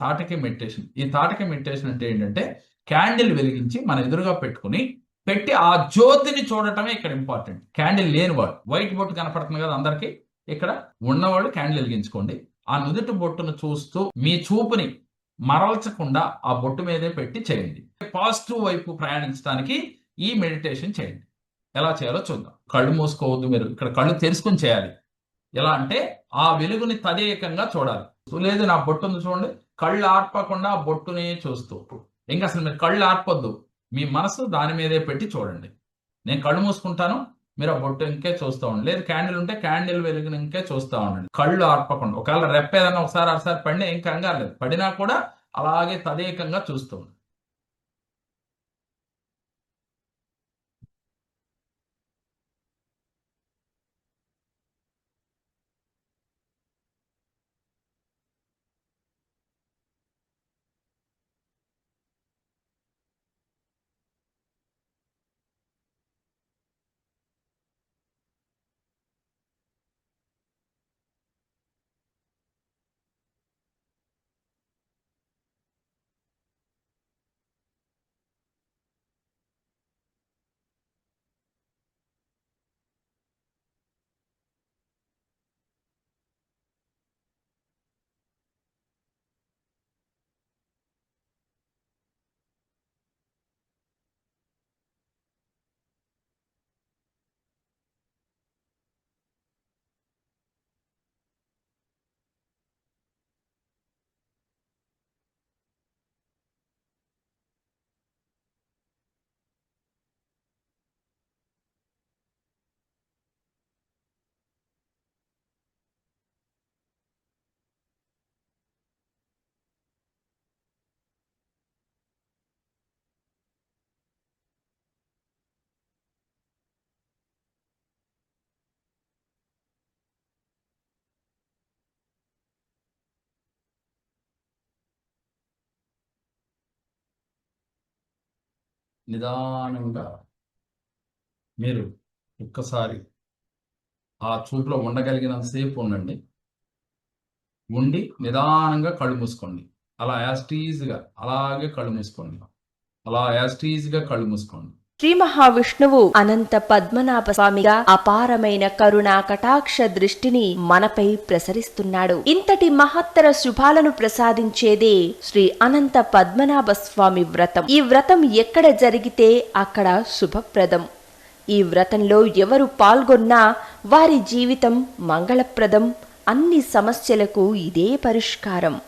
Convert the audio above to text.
Tataki meditation. ఈ Tataki meditation అంటే ఏంటంటే క్యాండిల్ వెలిగించి మన ఎదురుగా పెట్టుకుని పెట్టి ఆ జ్యోతిని చూడటమే ఇక్కడ ఇంపార్టెంట్ క్యాండిల్ లేని వాళ్ళు వైట్ బొట్టు కనపడుతుంది కదా అందరికి? ఇక్కడ ఉన్నవాళ్ళు క్యాండిల్ వెలిగించుకోండి. ఆ నుదుటి బొట్టును చూస్తూ మీ చూపుని మరల్చకుండా ఆ బొట్టు మీదే పెట్టి చేయండి. పాజిటివ్ వైపు ప్రయాణించడానికి ఈ మెడిటేషన్ చేయండి. ఎలా చేయాలో చూద్దాం. కళ్ళు మూసుకోవద్దు మీరు. ఇక్కడ కళ్ళు తెరుచుకొని చేయాలి. ఎలా అంటే ఆ వెలుగుని తదేకంగా చూడాలి. లేదు నా బొట్టు ఉంది చూడండి. కళ్ళు ఆర్పకుండా ఆ చూస్తూ ఇంకా అసలు మీరు కళ్ళు ఆర్పొద్దు. మీ మనసు దాని మీదే పెట్టి చూడండి. నేను కళ్ళు మూసుకుంటాను మీరు ఆ బొట్టు ఇంకే చూస్తూ ఉండండి. లేదు క్యాండిల్ ఉంటే క్యాండిల్ వెలిగిన ఇంకే చూస్తూ ఉండండి. కళ్ళు ఆర్పకుండా. ఒకవేళ రెప్ప ఏదైనా ఒకసారి ఒకసారి పడినా ఏం కంగారు లేదు. పడినా కూడా అలాగే తదేకంగా చూస్తూ ఉండండి. నిదానంగా మీరు ఒక్కసారి ఆ చూపులో ఉండగలిగినంతసేపు ఉండండి. ఉండి నిదానంగా కళ్ళు మూసుకోండి. అలా యాస్టీజ్గా అలాగే కళ్ళు మూసుకోండి. అలా యాస్టీజ్గా కళ్ళు మూసుకోండి. శ్రీ మహావిష్ణువు అనంత పద్మనాభ స్వామిగా అపారమైన కరుణా కటాక్ష దృష్టిని మనపై ప్రసరిస్తున్నాడు. ఇంతటి మహత్తర శుభాలను ప్రసాదించేదే శ్రీ అనంత పద్మనాభ స్వామి వ్రతం. ఈ వ్రతం ఎక్కడ జరిగితే అక్కడ శుభప్రదం. ఈ వ్రతంలో ఎవరు పాల్గొన్నా వారి జీవితం మంగళప్రదం. అన్ని సమస్యలకు ఇదే పరిష్కారం.